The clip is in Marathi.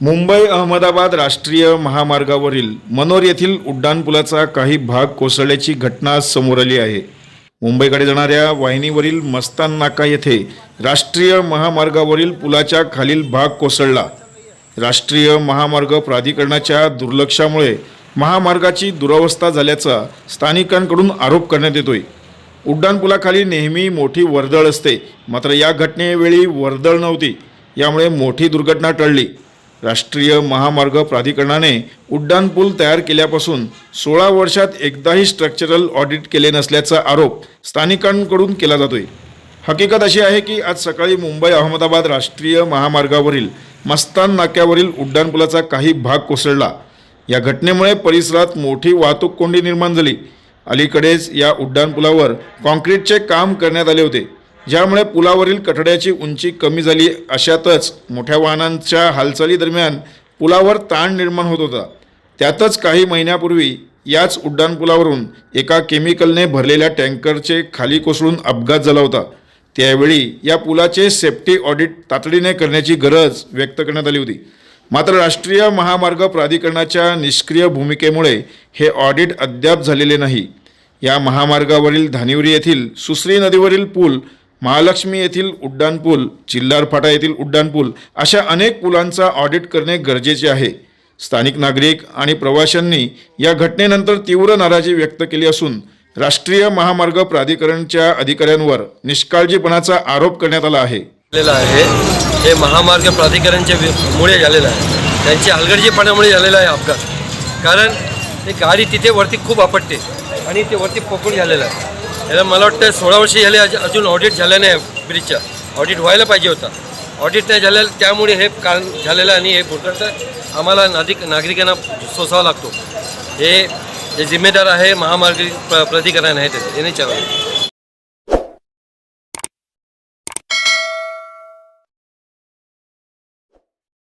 मुंबई अहमदाबाद राष्ट्रीय महामार्गावरील मनोर येथील उड्डाणपुलाचा काही भाग कोसळल्याची घटना समोर आली आहे. मुंबईकडे जाणाऱ्या वाहिनीवरील मस्तान नाका येथे राष्ट्रीय महामार्गावरील पुलाच्या खालील भाग कोसळला. राष्ट्रीय महामार्ग प्राधिकरणाच्या दुर्लक्षामुळे महामार्गाची दुरावस्था झाल्याचा स्थानिकांकडून आरोप करण्यात येतोय. उड्डाणपुलाखाली नेहमी मोठी वर्दळ असते मात्र या घटनेवेळी वर्दळ नव्हती यामुळे मोठी दुर्घटना टळली. राष्ट्रीय महामार्ग प्राधिकरणाने उड्डाणपूल तयार केल्यापासून सोळा वर्षात एकदाही स्ट्रक्चरल ऑडिट केले नसल्याचा आरोप स्थानिकांकडून केला जातोय. हकीकत अशी आहे की आज सकाळी मुंबई अहमदाबाद राष्ट्रीय महामार्गावरील मस्तान नाक्यावरील उड्डाणपुलाचा काही भाग कोसळला. या घटनेमुळे परिसरात मोठी वाहतूक कोंडी निर्माण झाली. अलीकडेच या उड्डाणपुलावर कॉन्क्रीटचे काम करण्यात आले होते. ज्यामुळे पुलावरील कठड्याची उंची कमी झाली. अशातच मोठ्या वाहनांच्या हालचालीदरम्यान पुलावर ताण निर्माण होत होता. त्यातच काही महिन्यापूर्वी याच उड्डाणपुलावरून एका केमिकलने भरलेल्या टँकरचे खाली कोसळून अपघात झाला होता. त्यावेळी या पुलाचे सेफ्टी ऑडिट तातडीने करण्याची गरज व्यक्त करण्यात आली होती. मात्र राष्ट्रीय महामार्ग प्राधिकरणाच्या निष्क्रिय भूमिकेमुळे हे ऑडिट अद्याप झालेले नाही. या महामार्गावरील धानिवरी येथील सुसरी नदीवरील पूल महालक्ष्मी येथील उड्डाणपूल चिल्लारफाटा येथील उड्डाणपूल अशा अनेक पुलांचा ऑडिट करणे गरजेचे आहे. स्थानिक नागरिक आणि प्रवाशांनी या घटनेनंतर तीव्र नाराजी व्यक्त केली असून राष्ट्रीय महामार्ग प्राधिकरणच्या अधिकाऱ्यांवर निष्काळजीपणाचा आरोप करण्यात आला आहे. आहे. हे महामार्ग प्राधिकरणच्या मुळे झालेलं आहे. त्यांच्या हलगर्जीपणामुळे झालेला आहे अपघात. कारण ते गाडी तिथे वरती खूप आपटते आणि ते वरती पोकळ झालेलं आहे. याला मला वाटतं सोळा वर्ष झाले अजून ऑडिट झालं नाही ब्रिजच्या ऑडिट व्हायला पाहिजे होता. ऑडिट नाही झालेलं त्यामुळे हे कारण झालेलं आणि हे भूखंड आम्हाला नागरिक नागरिकांना सोसावा लागतो. हे जे जिम्मेदार आहे महामार्ग प्र प्राधिकरण आहे ते हे नाही